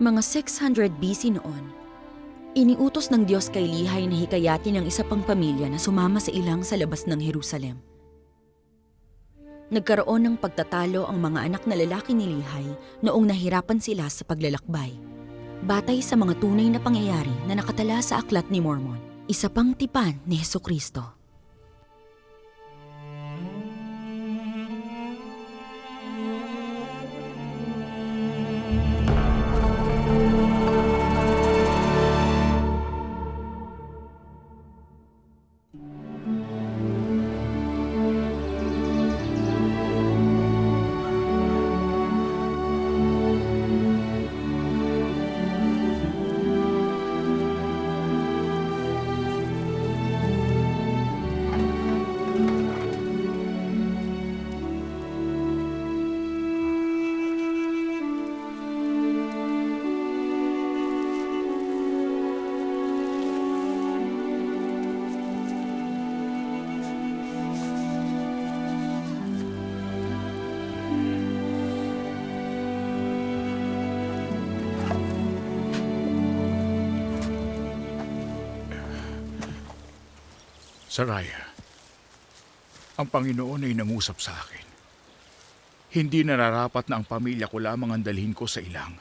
Mga 600 BC noon, iniutos ng Diyos kay Lihay na hikayatin ang isa pang pamilya na sumama sa ilang sa labas ng Jerusalem. Nagkaroon ng pagtatalo ang mga anak na lalaki ni Lihay noong nahirapan sila sa paglalakbay. Batay sa mga tunay na pangyayari na nakatala sa aklat ni Mormon, isa pang tipan ni Heso Kristo. Saraya, ang Panginoon ay nangusap sa akin. Hindi nararapat na ang pamilya ko lamang ang dalhin ko sa ilang,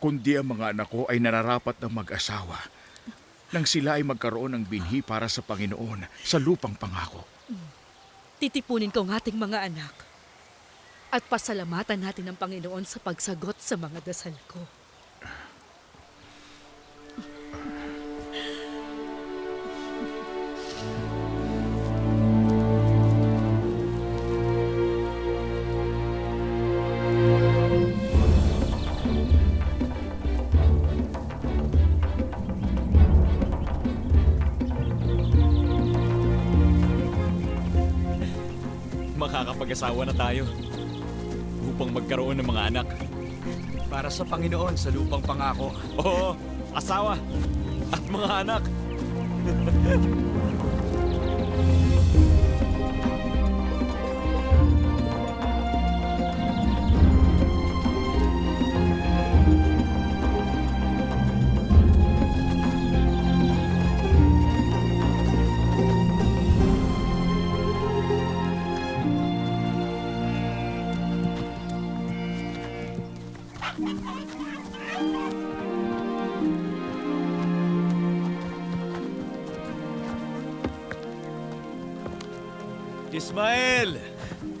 kundi ang mga anak ko ay nararapat na mag-asawa nang sila ay magkaroon ng binhi para sa Panginoon sa lupang pangako. Titipunin ko ang ating mga anak. At pasalamatan natin ang Panginoon sa pagsagot sa mga dasal ko. Makakapag-asawa na tayo upang magkaroon ng mga anak. Para sa Panginoon sa lupang pangako. Oo, asawa at mga anak. Ismael!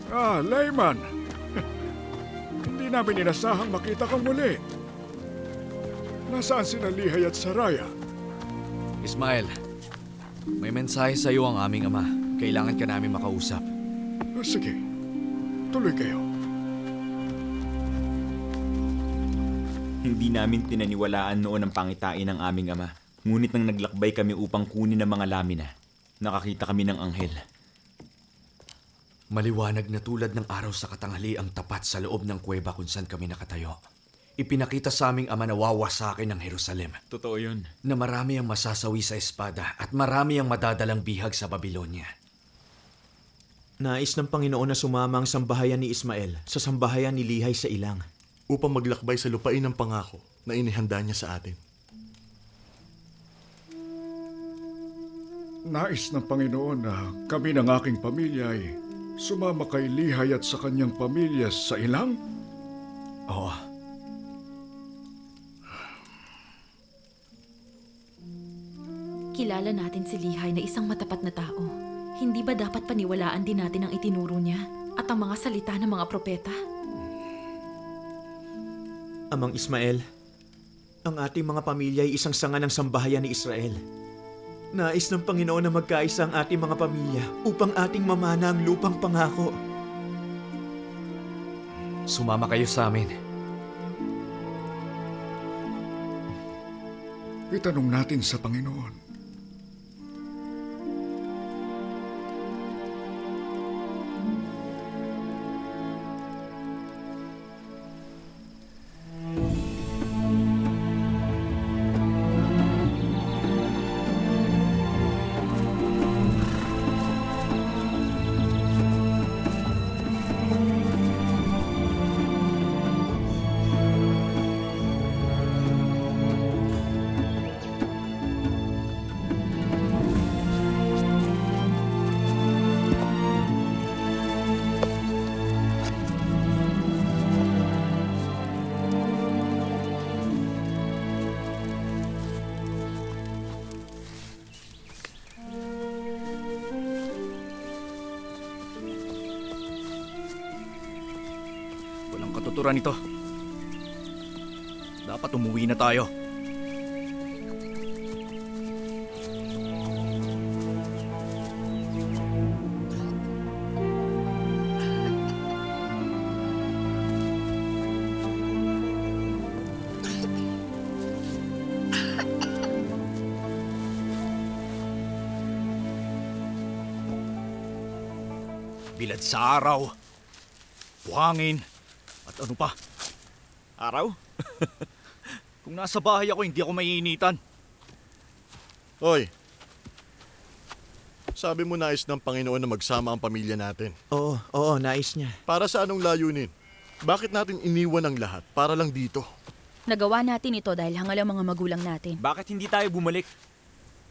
Ah, Layman! Hindi namin inasahang makita kang muli. Nasaan sina Lihay at Saraya? Ismael, may mensahe sa iyo ang aming ama. Kailangan ka namin makausap. Ah, sige, tuloy kayo. Hindi namin tinaniwalaan noon ang pangitain ng aming ama. Ngunit nang naglakbay kami upang kunin ang mga lamina, nakakita kami ng anghel. Maliwanag na tulad ng araw sa katanghali ang tapat sa loob ng kuweba kung saan kami nakatayo. Ipinakita sa aming ama na wawasakin ng Jerusalem, Totoo yun. na marami ang masasawi sa espada at marami ang madadalang bihag sa Babylonia. Nais ng Panginoon na sumama ang sambahayan ni Ismael sa sambahayan ni Lihay sa ilang. Upang maglakbay sa lupain ng pangako na inihanda niya sa atin. Nais ng Panginoon na kami ng aking pamilya ay sumama kay Lihay at sa kanyang pamilya sa ilang? Oo, Kilala natin si Lihay na isang matapat na tao. Hindi ba dapat paniwalaan din natin ang itinuro niya at ang mga salita ng mga propeta? Amang Ismael, ang ating mga pamilya ay isang sanga ng sambahayan ni Israel. Nais ng Panginoon na magkaisa ang ating mga pamilya upang ating mamana ang lupang pangako. sumama kayo sa amin. Itanong natin sa Panginoon. Kultura nito. Dapat umuwi na tayo. Bilad sa araw, buhangin, at ano pa? Araw? Kung nasa bahay ako, hindi ako maiinitan. Hoy, sabi mo nais ng Panginoon na magsama ang pamilya natin. Oo, oo, nais niya. Para sa anong layunin? Bakit natin iniwan ang lahat para lang dito? Nagawa natin ito dahil hangal ang mga magulang natin. Bakit hindi tayo bumalik?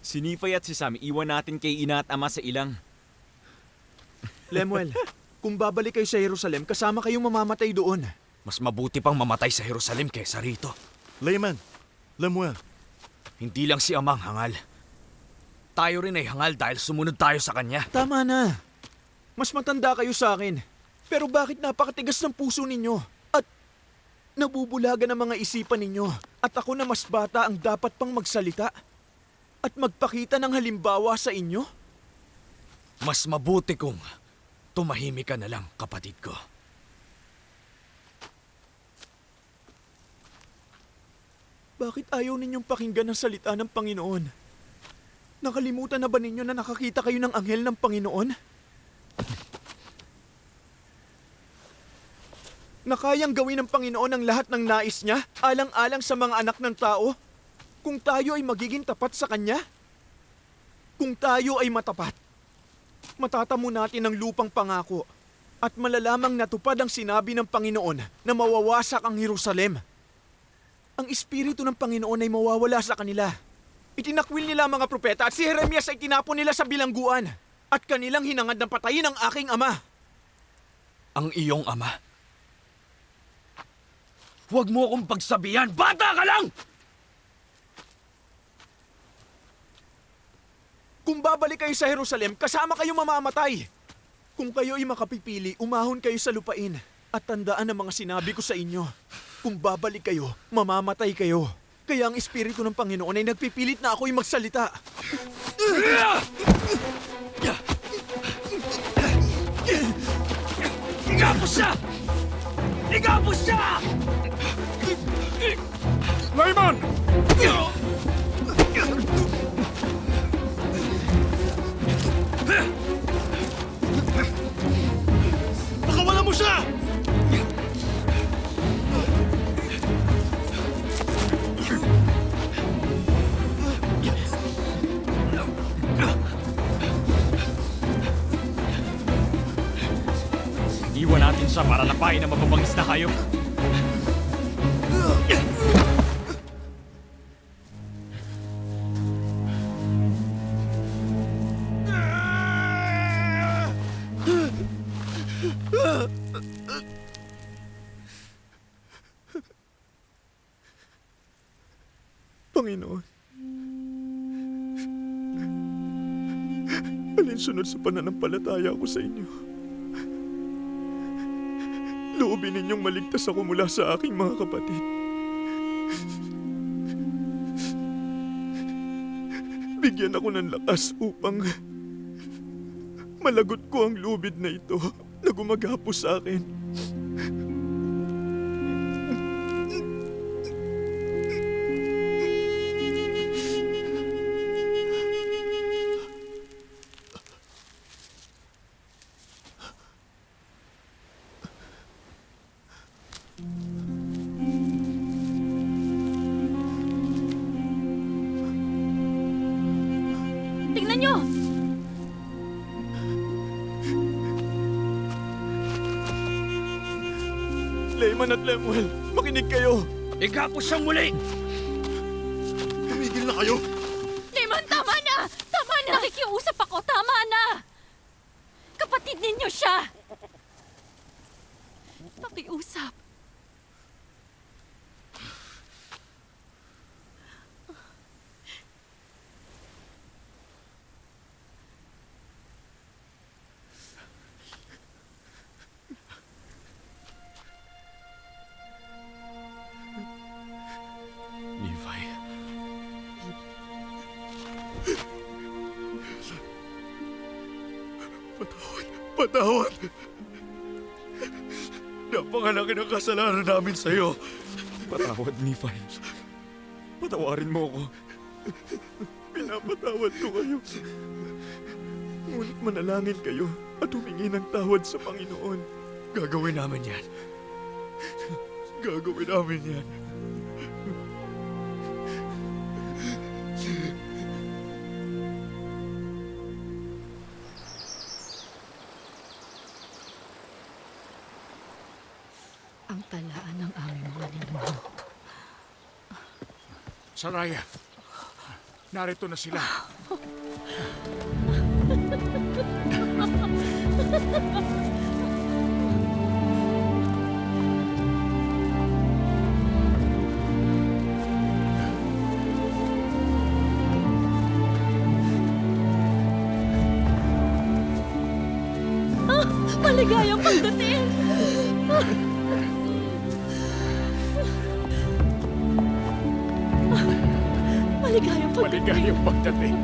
Si Nifay at si Sam, iwan natin kay ina at ama sa ilang. Lemuel, kung babalik kayo sa Jerusalem, kasama kayong mamamatay doon. Mas mabuti pang mamatay sa Jerusalem kaysa rito. Layman, Lemuel, Hindi lang si Amang hangal. Tayo rin ay hangal dahil sumunod tayo sa kanya. Tama na. Mas matanda kayo sa akin. Pero bakit napakatigas ng puso ninyo? At nabubulagan ang mga isipan ninyo. At ako na mas bata ang dapat pang magsalita. At magpakita ng halimbawa sa inyo? Mas mabuti kung tumahimik ka na lang, kapatid ko. Bakit ayaw ninyong pakinggan ang salita ng Panginoon? Nakalimutan na ba ninyo na nakakita kayo ng anghel ng Panginoon? Na kayang gawin ng Panginoon ang lahat ng nais niya, alang-alang sa mga anak ng tao? Kung tayo ay magiging tapat sa Kanya? Kung tayo ay matapat, matatamo natin ang lupang pangako at malalamang natupad ang sinabi ng Panginoon na mawawasak ang Jerusalem ang Espiritu ng Panginoon ay mawawala sa kanila. Itinakwil nila mga propeta at si Jeremias ay tinapon nila sa bilangguan at kanilang hinangad ng patayin ang aking ama. Ang iyong ama. Huwag mo akong pagsabihan! Bata ka lang! Kung babalik kayo sa Jerusalem, kasama kayong mamamatay. Kung kayo ay makapipili, umahon kayo sa lupain at tandaan ang mga sinabi ko sa inyo. Kung babalik kayo, mamamatay kayo. Kaya ang Espiritu ng Panginoon ay nagpipilit na ako'y magsalita. Igapos siya! Igapos siya! Layman! Siya para lapain ang mababangis na hayop. Panginoon. Alinsunod sa pananampalataya ko sa inyo. Loobin ninyong maligtas ako mula sa aking mga kapatid. Bigyan ako ng lakas upang malagot ko ang lubid na ito na gumagapos sa akin. Tingnan nyo! Layman at Lemuel, makinig kayo! Igapos siya muli! Tumigil na kayo! Layman, tama na! Tama na! Nakikiusap ako, tama na! Kapatid ninyo siya! Nakiusap. Patawad! Patawad! Napakalaki ng kasalanan namin sa'yo. Patawad, Nephi. Patawarin mo ako. Pinapatawad ko kayo. Ngunit manalangin kayo at humingi ng tawad sa Panginoon. Gagawin namin yan. Gagawin namin yan. Saraya, narito na sila. Maligayang pagdating! Maligayang pagdating! Maligayang pagdating.